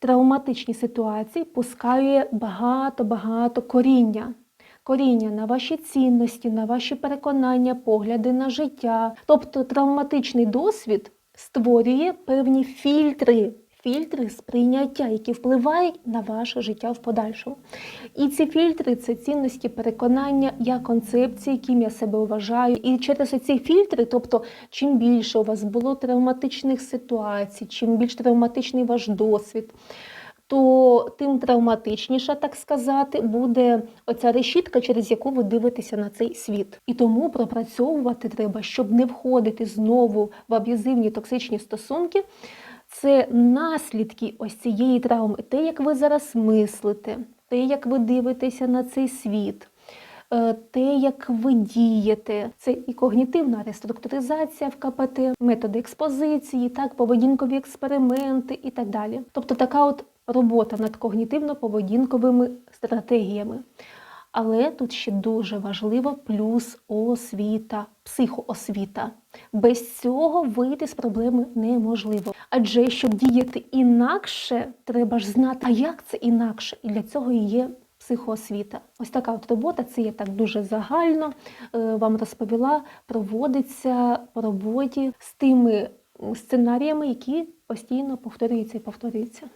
Травматичні ситуації пускає багато-багато коріння. Коріння на ваші цінності, на ваші переконання, погляди на життя. Тобто травматичний досвід створює певні фільтри, фільтри сприйняття, які впливають на ваше життя в подальшому. І ці фільтри це цінності, переконання, я концепції, ким я себе вважаю. І через ці фільтри, тобто, чим більше у вас було травматичних ситуацій, чим більш травматичний ваш досвід. То тим травматичніша, так сказати, буде оця решітка, через яку ви дивитеся на цей світ. І тому пропрацьовувати треба, щоб не входити знову в аб'юзивні токсичні стосунки. Це наслідки ось цієї травми, те, як ви зараз мислите, те, як ви дивитеся на цей світ, е, те, як ви дієте. Це і когнітивна реструктуризація в КПТ, методи експозиції, так, поведінкові експерименти і так далі. Тобто така от робота над когнітивно-поведінковими стратегіями. Але тут ще дуже важливо плюс освіта, психоосвіта. Без цього вийти з проблеми неможливо. Адже щоб діяти інакше, треба ж знати, а як це інакше, і для цього і є психоосвіта. Ось така от робота, це я так дуже загально е, вам розповіла, проводиться по роботі з тими сценаріями, які постійно повторюються і повторюються.